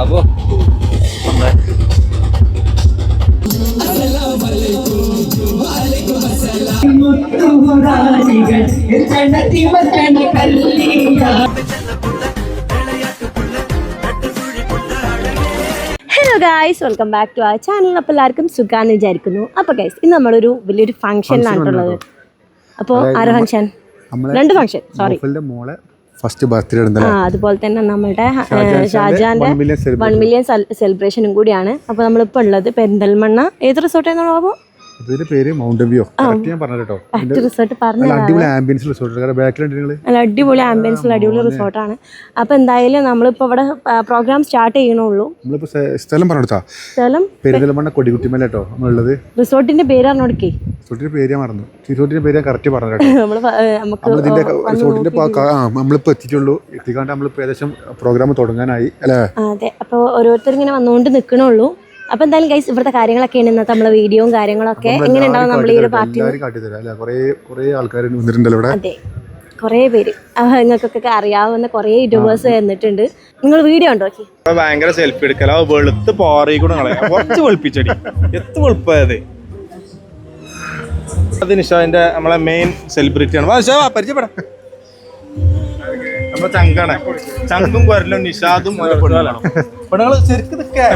അപ്പോ കല്ലിയ hello guys welcome back to ആ channel അപ്പോൾ എല്ലാവർക്കും സുഖാന്ന് വിചാരിക്കുന്നു. അപ്പോൾ ഗൈസ് ഇന്ന് നമ്മളൊരു വലിയൊരു ഫംഗ്ഷനിലാണ് ഉള്ളത്. അപ്പോൾ ആരോ ഫംഗ്ഷൻ രണ്ട് ഫംഗ്ഷൻ സോറി മോളെ ഫസ്റ്റ് ബർത്ത്ഡേ ആ അതുപോലെ തന്നെ നമ്മുടെ ഷാജാന്റെ വൺ മില്യൺ സെലിബ്രേഷനും കൂടിയാണ്. അപ്പോൾ നമ്മളിപ്പോൾ ഉള്ളത് പെരിന്തൽമണ്ണ. ഏത് റിസോർട്ടായിരുന്നു പറയുമ്പോൾ ഇതിന്റെ പേര് മൗണ്ടൻ വ്യൂ ഞാൻ പറഞ്ഞു അടിപൊളി ആംബിയൻസ് റിസോർട്ട് ബാക്കിലുണ്ട് നല്ല അടിപൊളി ആംബിയൻസിൽ അടിപൊളി റിസോർട്ടാണ് അപ്പോൾ എന്തായാലും നമ്മളിപ്പോൾ ഇവിടെ പ്രോഗ്രാം സ്റ്റാർട്ട് ചെയ്യണുള്ളൂ. നമ്മളിപ്പോ ഇപ്പോ സ്ഥലം പറഞ്ഞെടുത്താ? സ്ഥലം? പെരിന്തൽമണ്ണ കൊടികുട്ടിമല കേട്ടോ നമ്മളുള്ളത്. റിസോർട്ടിന്റെ പേര് അറിഞ്ഞോടക്കേ. റിസോർട്ടിന്റെ പേര് മറന്നു. റിസോർട്ടിന്റെ പേര് കറക്റ്റ് പറഞ്ഞു കേട്ടോ. നമ്മൾ നമുക്ക് നമ്മളിതിന്റെ റിസോർട്ടിന്റെ നമ്മൾ നമ്മളിപ്പോ എത്തിയിട്ടുള്ളൂ. എത്തിക്കാണ്ട് നമ്മളിപ്പോ ഏകദേശം പ്രോഗ്രാം തുടങ്ങാനായി അല്ലേ? അതെ. അപ്പോൾ ഓരോരുത്തർ ഇങ്ങനെ വന്നുകൊണ്ട് നിൽക്കണുള്ളൂ അപ്പോൾ എന്തായാലും ഗൈസ് ഇവിടുത്തെ കാര്യങ്ങളൊക്കെ ഇന്നത്തെ നമ്മളെ വീഡിയോയും കാര്യങ്ങളൊക്കെ. എങ്ങനെ ഉണ്ടാവും നമ്മൾ ഈ ഒരു പാർട്ടി? കൊറേ കാട്ടിത്തരാം അല്ലെ? കുറേ അതെ. പേര്. ആ, നിങ്ങൾക്കൊക്കെ അറിയാവുന്ന കുറേ യൂട്യൂബേഴ്സ് വന്നിട്ടുണ്ട്. നിങ്ങൾ വീഡിയോ ഉണ്ടോ ഭയങ്കര സെൽഫി എടുക്കലോ. വെളുത്ത് പാറി കൂടെ കളയാ കുറച്ച് വെളുപ്പിച്ചടി. എത്ര വെളുപ്പായത്? അത് നിഷാദിന്റെ നമ്മളെ മെയിൻ സെലിബ്രിറ്റി ആണ്. വാ, വാ, പരിചയപ്പെടാം. ചങ്കാണ്. ചങ്കും കൊരലും നിഷാദും ഓരോ പെണ്ണുങ്ങളും പെണ്ണുങ്ങൾ ശരിക്കും നിൽക്കാ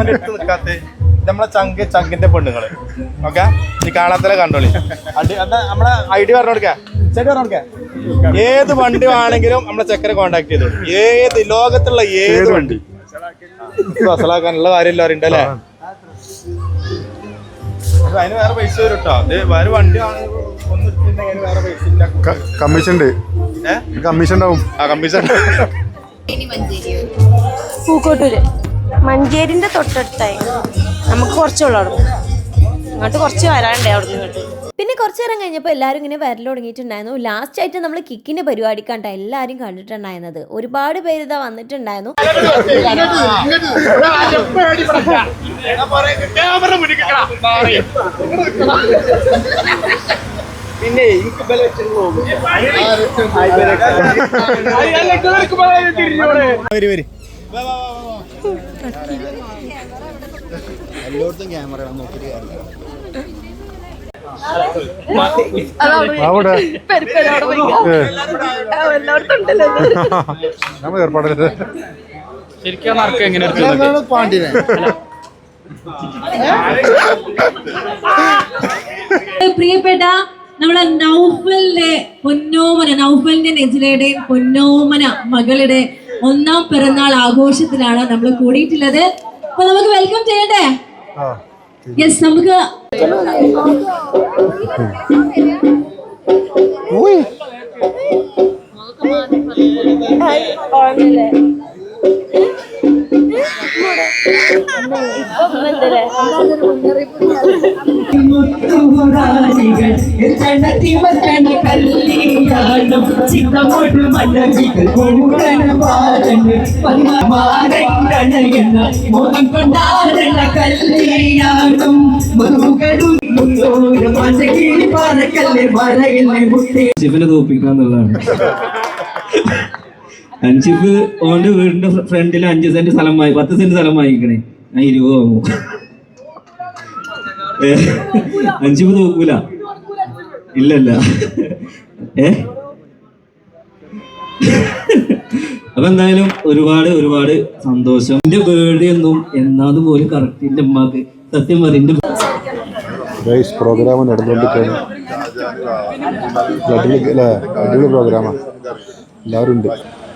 അടുത്ത് നിൽക്കാത്ത നമ്മളെ ചങ്ക് ചങ്കിന്റെ പെണ്ണുങ്ങൾ. ഓക്കെ? നീ കാണാത്തല്ലേ കണ്ടോളി? അടി നമ്മളെ ഐ ഡി പറഞ്ഞു കൊടുക്കാ? ചേട്ടി പറഞ്ഞു കൊടുക്കാ? ഏത് വണ്ടി വേണമെങ്കിലും നമ്മളെ ചെക്കനെ കോണ്ടാക്ട് ചെയ്തോളൂ ഏത് ലോകത്തുള്ള ഏത് വണ്ടി? അസലാക്കാനുള്ള കാര്യം അറിയണ്ട അല്ലേ? അപ്പൊ അതിന് വേറെ പൈസ വരും കേട്ടോ അത് വേറെ വണ്ടി ആണെങ്കിൽ ഒന്ന് വേറെ പൈസ കമ്മീഷൻ ഉണ്ട്? കമ്മീഷൻ ഉണ്ടാവും ആ കമ്മീഷൻ. പൂക്കോട്ടൂര്. മഞ്ചേരിന്റെ തൊട്ടടുത്തായി. നമുക്ക് കുറച്ചുള്ളൂ അവിടെ. ഇങ്ങോട്ട് കുറച്ച് വരാണ്ടേ അവിടെ ഇങ്ങോട്ട്. പിന്നെ കുറച്ച് നേരം കഴിഞ്ഞപ്പോൾ എല്ലാവരും ഇങ്ങനെ വരൽ തുടങ്ങിയിട്ടുണ്ടായിരുന്നു. ലാസ്റ്റ് ആയിട്ട് നമ്മൾ കിക്കിന്റെ പരിപാടി കണ്ട എല്ലാവരും കണ്ടിട്ടുണ്ടായിരുന്നത്. ഒരുപാട് പേര് ഇതാ വന്നിട്ടുണ്ടായിരുന്നു. പിന്നെ എനിക്ക് ബല എല്ലായിടത്തും ക്യാമറ വരി വരി അവിടെ. നമ്മൾ ഏർപ്പാടല്ലേ ശരിക്കും നറുക്ക് എങ്ങനെ പ്രിയപ്പെട്ട നമ്മളെ നൗഫലിന്റെ പൊന്നോമന നൗഫലിന്റെ നെജിലയുടെയും പൊന്നോമന മകളുടെ ഒന്നാം പിറന്നാൾ ആഘോഷത്തിലാണ് നമ്മൾ കൂടിയിട്ടുള്ളത്. അപ്പൊ നമുക്ക് വെൽക്കം ചെയ്യണ്ടേ? ആ യെസ് നമുക്ക് കല്ലിയാടും ചിത്തമൊട്ട് തോപ്പിക്കാന്നുള്ളതാണ് മോഹം കല്ലിയാടും മുറുകടും മുത്തോര അഞ്ചിപ്പ് ഓന്റെ വീടിന്റെ ഫ്രണ്ടിൽ അഞ്ച് സെന്റ് സ്ഥലം വാങ്ങി പത്ത് സെന്റ് സ്ഥലം വാങ്ങിക്കണേ ഞാൻ ഇരുപത് വാങ്ങും. അഞ്ചിപ്പ് തോക്കൂല. ഇല്ലല്ല. ഏ? അപ്പൊ എന്തായാലും ഒരുപാട് ഒരുപാട് സന്തോഷം. എന്റെ ബേർഡേ എന്നും എന്നാത് പോലും കറക്റ്റ് എന്റെ ഉമ്മാക്ക് സത്യം എന്റെ ഗൈസ് പ്രോഗ്രാം നടന്നുകൊണ്ടിരിക്കുകയാണ് പ്രോഗ്രാമാണ് എല്ലാവരും ഉണ്ട്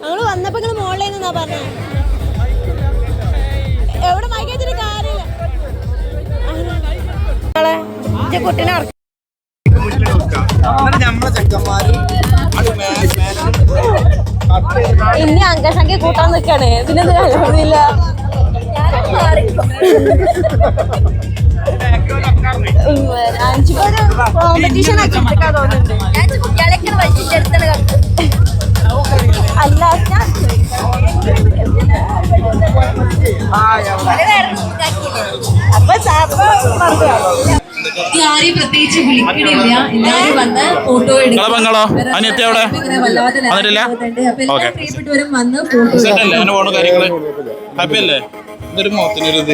ഞങ്ങൾ വന്നപ്പോ ഇങ്ങനെ മോളിൽ നിന്നാ പറഞ്ഞത് എവിടെ മൈകേച്ചിട്ട് കാര്യമില്ല കുട്ടീനെ ഇനി അംഗസംഖ്യ കൂട്ടാൻ നിൽക്കണേ പിന്നെ ഇത് അലഹമില്ല കോമ്പറ്റീഷൻ തോന്നുന്നുണ്ട്. അല്ല ഞാൻ ആരെയും പ്രത്യേകിച്ച് വിളിക്കണില്ല. വന്ന് ഫോട്ടോ. പ്രിയപ്പെട്ടവരും വന്ന് ഫോട്ടോ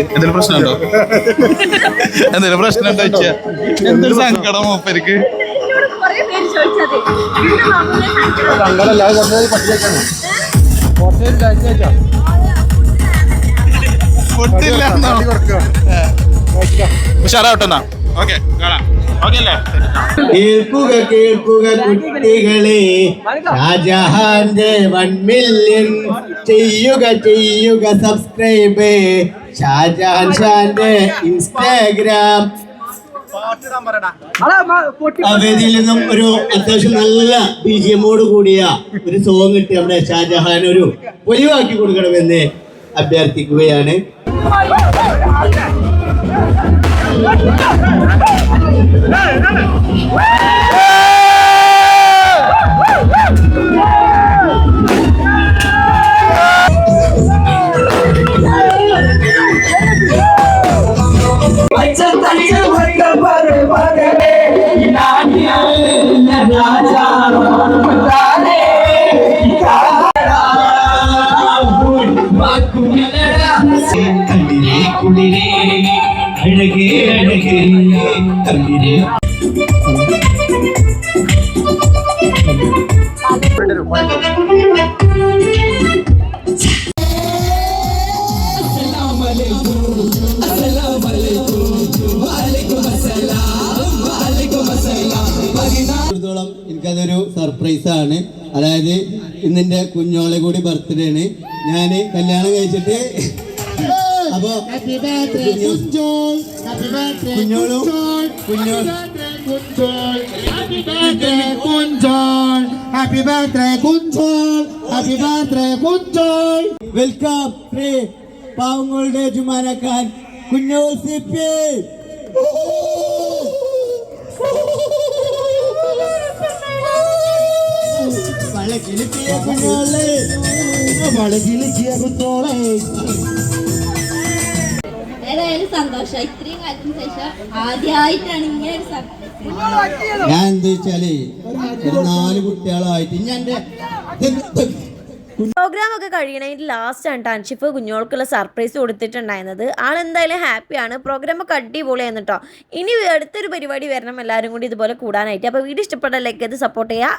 എന്തൊരു പ്രശ്നമുണ്ടോ? പ്രശ്നം ഉണ്ടോ ചോദിച്ചാ? എന്തൊരു സങ്കടം മൂപ്പർക്ക്? ഞങ്ങളെല്ലാവരും കുറച്ച് പട്ടിയേക്കാണ് കുറച്ച് കഴിഞ്ഞ ഫുഡില്ല കുറക്കുക ഉഷാറാവട്ടെന്നാ ഓക്കെ കാണാം. ഓക്കെ അല്ലേ? കേൾക്കുക കേൾക്കുക കുട്ടികളെ. ഷാജഹാന്റെ വൺ മില്യൺ. ചെയ്യുക ചെയ്യുക സബ്സ്ക്രൈബ്. ഷാജഹാൻ ഷാന്റെ ഇൻസ്റ്റാഗ്രാം. വേദിയിൽ നിന്നും ഒരു അത്യാവശ്യം നല്ല ബി ജി എമ്മോട് കൂടിയ ഒരു സോങ് കിട്ടി നമ്മുടെ ഷാജഹാൻ ഒരു ഒഴിവാക്കി കൊടുക്കണമെന്ന് അഭ്യർത്ഥിക്കുകയാണ് പച്ച എനിക്കതൊരു സർപ്രൈസ് ആണ് അതായത് ഇന്നിന്റെ കുഞ്ഞോളെ കൂടി ബർത്ത്ഡേ ആണ് ഞാൻ കല്യാണം കഴിച്ചിട്ട് അപ്പോ കുഞ്ഞോളും കുഞ്ഞോ happy birthday Kunjol happy birthday Kunjol welcome പ്രിയ പാവങ്ങളുടെ ചുമാനക്കാൻ കുഞ്ഞോൾ സിപ്പി വളകിലിക്കിയ കുഞ്ഞോളെ വളകിലിക്കിയ കുഞ്ഞോളെ ഏതായാലും സന്തോഷം. ഇത്രയും കാലത്തിന് ശേഷം ആദ്യമായിട്ടാണ് ഇങ്ങനെ ഒരു സർപ്രൈസ് ഞാൻ എന്താ വെച്ചാൽ ഒരു നാല് കുട്ടികളായിട്ട് ഞാൻ എന്റെ പ്രോഗ്രാം ഒക്കെ കഴിയണതിന് ലാസ്റ്റ് ആണ്. ടൺഷിപ്പ് കുഞ്ഞോൾക്കുള്ള സർപ്രൈസ് കൊടുത്തിട്ടുണ്ടായിരുന്നത്. ആളെന്തായാലും ഹാപ്പിയാണ് പ്രോഗ്രാം ഒക്കെ അടിപൊളിയാണ് കേട്ടോ ഇനി അടുത്തൊരു പരിപാടി വരണം. എല്ലാവരും കൂടി ഇതുപോലെ കൂടാനായിട്ട്. അപ്പോൾ വീഡിയോ ഇഷ്ടപ്പെട്ട ലൈക്ക് ചെയ്ത് സപ്പോർട്ട് ചെയ്യുക